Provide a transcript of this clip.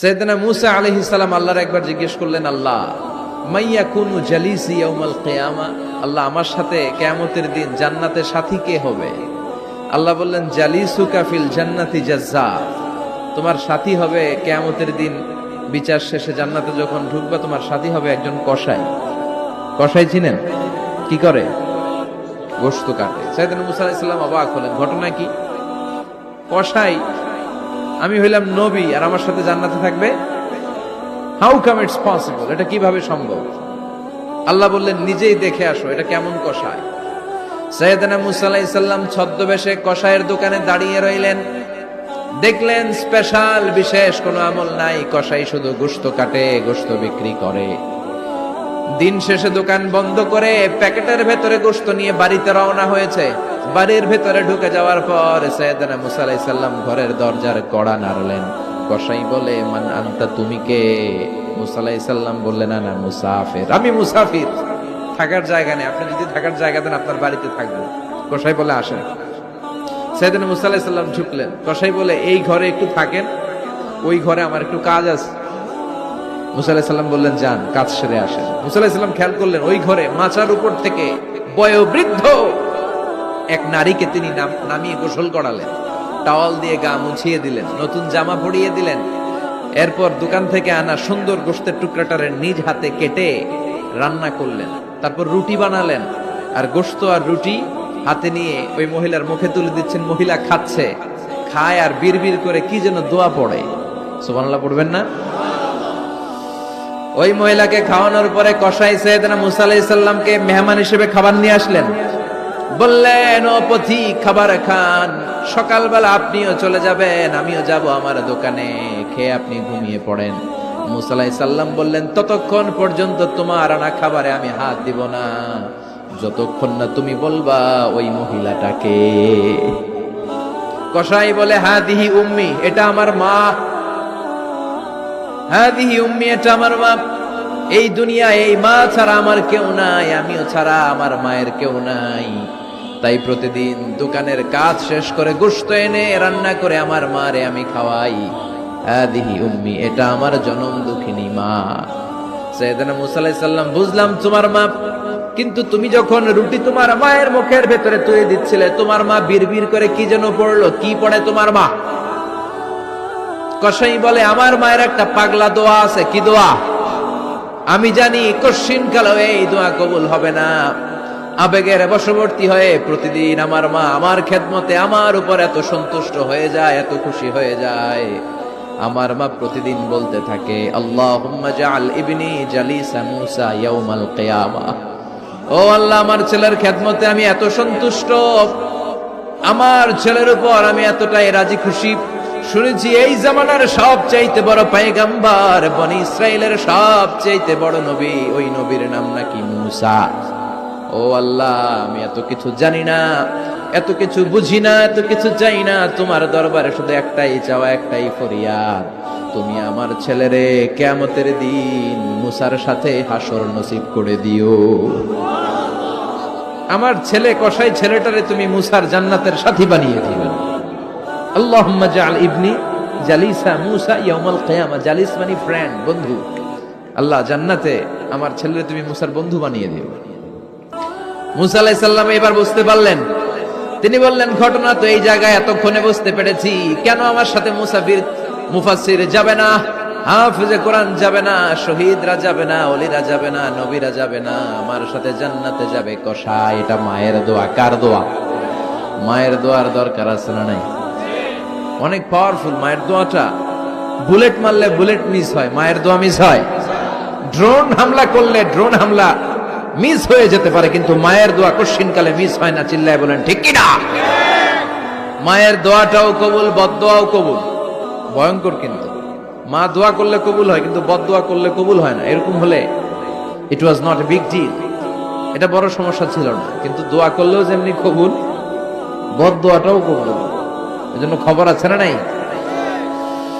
সৈয়দনা মুসা আলাইহিস সালাম আল্লাহর একবার জিজ্ঞেস করলেন, আল্লাহ, মাইয়া কুনু জালিসি ইয়াউমাল কিয়ামা? আল্লাহ, আমার সাথে কিয়ামতের দিন জান্নাতে সাথী কে হবে? আল্লাহ বললেন, জালিসুকা ফিল জান্নাতি জাজ্জা। তোমার সাথী হবে কিয়ামতের দিন বিচার শেষে জান্নাতে যখন ঢুকবে, তোমার সাথী হবে একজন কসাই। কসাই চিনেন কি করে? গোশত কাটে। সৈয়দনা মুসা আলাইহিস অবাক হলেন। ঘটনা কি? কসাই আমি হইলাম নবী আর আমার সাথে জান্নাতে থাকবে? হাউ কাম ইটস পসিবল এটা কীভাবে সম্ভব? আল্লাহ বললেন, নিজেই দেখে আসো, এটা কেমন কষায়? সৈয়দনা মুসা আলাইহিস ছদ্মবেশে কষায়ের দোকানে দাঁড়িয়ে রইলেন। দেখলেন স্পেশাল বিশেষ কোনো আমল নাই, কষাই শুধু গোশত কাটে, গোশত বিক্রি করে। দিন শেষে দোকান বন্ধ করে প্যাকেটের ভেতরে গোস্ত নিয়ে বাড়িতে রওনা হয়েছে। বাড়ির ভেতরে ঢুকে যাওয়ার পর সৈয়দনা মুসা আলাইহিস ঘরের দরজার কড়া নাড়লেন। কসাই বলে, মান আনতা, তুমি কে? মুসা আলাইহিস বললেন না, মুসাফির। আমি মুসাফির। থাকার জায়গা নেই। আপনি যদি থাকার জায়গা দেন, আপনার বাড়িতে থাকব। কসাই বলে, আসেন। সৈয়দনা মুসা আলাইহিস সালাম ঢুকলেন। কসাই বলে, এই ঘরে একটু থাকেন। ওই ঘরে আমার একটু কাজ আছে। মুসা আলাইহিস সালাম বললেন, যান, কাজ সেরে আসেন। মুসা আলাইহিস সালাম খেয়াল করলেন, ওই ঘরে মাচার উপর থেকে বয়োবৃদ্ধ এক নারীকে তিনি নাম- নামিয়ে গোসল করালেন। টাওয়াল দিয়ে গা মুছিয়ে দিলেন, নতুন জামা পরিয়ে দিলেন। এরপর দোকান থেকে আনা সুন্দর গোস্তের টুকরাটারে নিজ হাতে কেটে রান্না করলেন, তারপর রুটি বানালেন। আর গোস্ত আর রুটি হাতে নিয়ে ওই মহিলার মুখে তুলে দিচ্ছেন, মহিলা খাচ্ছে, খায় আর বিড়বিড় করে কি যেন দোয়া পড়ে। সুবহানাল্লাহ, পড়বেন না? ওই মহিলাকে খাওয়ানোর পরে কসাই সৈয়দনা মুসা আলাইহিস সালামকে মেহমান হিসেবে খাবার নিয়ে আসলেন। বললেন, ও পথিক খাবার খান। সকালবেলা আপনিও চলে যাবেন, আমিও যাব আমার দোকানে। খেয়ে আপনি ঘুমিয়ে পড়েন। মুসালাই সাল্লাম বললেন, ততক্ষণ পর্যন্ত তোমার আনা খাবারে আমি হাত দিব না। যতক্ষণ না তুমি বলবা ওই মহিলাটাকে। কসাই বলে হা দিহি উম্মি, এটা আমার মা। হা দিহি উম্মি, এটা আমার মা। এই দুনিয়া, এই মা ছাড়া আমার কেউ নাই, আমিও ছাড়া আমার মায়ের কেউ নাই। তাই প্রতিদিন দোকানের কাজ শেষ করে গোস্ত এনে রান্না করে আমার মারে আমি খাওয়াই। হাদিহি উম্মি, এটা আমার জনম দুঃখিনী মা। সৈয়দনা মুসা আলাইহিস সালাম, বুঝলাম তোমার মা, কিন্তু তুমি যখন রুটি তোমার মায়ের মুখের ভেতরে তুলে দিচ্ছিলে, তোমার মা বিড়বিড় করে কি যেন পড়ল, কি পড়ে তোমার মা? কসাই বলে, আমার মায়ের একটা পাগলা দোয়া আছে, কি দোয়া? আমি জানি কশিন কালো এই দোয়া কবুল হবে না। আবেগের বশবর্তী হয়ে প্রতিদিন আমার মা আমার খেদমতে আমার উপর এত সন্তুষ্ট হয়ে যায়, এত খুশি হয়ে যায়। আমার মা প্রতিদিন বলতে থাকে, আল্লাহুম্মা জাআল ইবনি জালিসা মুসা ইয়াউমাল কিয়ামা। ও আল্লাহ, আমার ছেলের খেদমতে আমি এত সন্তুষ্ট। আমার ছেলের উপর আমি এতটাই রাজি খুশি। শুনেছি এই জামানার সব চাইতে বড় পায়গাম্বার বনি ইসরায়েলের সব চাইতে বড় নবী। ওই নবীর নাম নাকি মুসা। ও আল্লাহ, আমি এত কিছু জানি না, এত কিছু বুঝি না, এত কিছু চাই না। তোমার দরবারে শুধু একটাই চাওয়া, একটাই ফরিয়াদ। তুমি আমার ছেলেরে কেমতের দিন মুসার সাথে হাসর নসিব করে দিও। আমার ছেলে কসাই ছেলেটারে তুমি মুসার জান্নাতের সাথী বানিয়ে দিবেন জাআল ইবনি জালিসা মুসা ইয়াউমাল কিয়ামা। জালিস মানে ফ্রেন্ড বন্ধু। আল্লাহ জান্নাতে আমার ছেলেরে তুমি মুসার বন্ধু বানিয়ে দিও। মুসা এবার বুঝতে পারলেন। তিনি বললেন, ঘটনা তো এই জায়গায় এতক্ষণে বুঝতে পেরেছি। কেন আমার সাথে মুসাফির মুফাসসির যাবে না? হাফিজে কোরআন যাবে না, শহীদরা যাবে না অলিরা যাবে না, নবীরা যাবে না। আমার সাথে জান্নাতে যাবে কষা এটা মায়ের দোয়া। কার দোয়া? মায়ের দোয়ার দরকার আছে না নাই? অনেক পাওয়ারফুল মায়ের দোয়াটা। বুলেট মারলে বুলেট মিস হয়, মায়ের দোয়া মিস হয়। ড্রোন হামলা করলে ড্রোন হামলা মিস হয়ে যেতে পারে, কিন্তু মায়ের দোয়া কশিনকালে মিস হয় না, চিল্লায় বলেন, ঠিক কি না মায়ের দোয়াটাও কবুল বদদোয়াও কবুল। ভয়ঙ্কর কিন্তু। মা দোয়া করলে কবুল হয়, কিন্তু বদ দোয়া করলে কবুল হয় না। এরকম হলে it was not a big deal এটা বড় সমস্যা ছিল না, কিন্তু দোয়া করলেও যেমনি কবুল, বদ দোয়াটাও কবুল। এজন্য খবর আছে না নাই?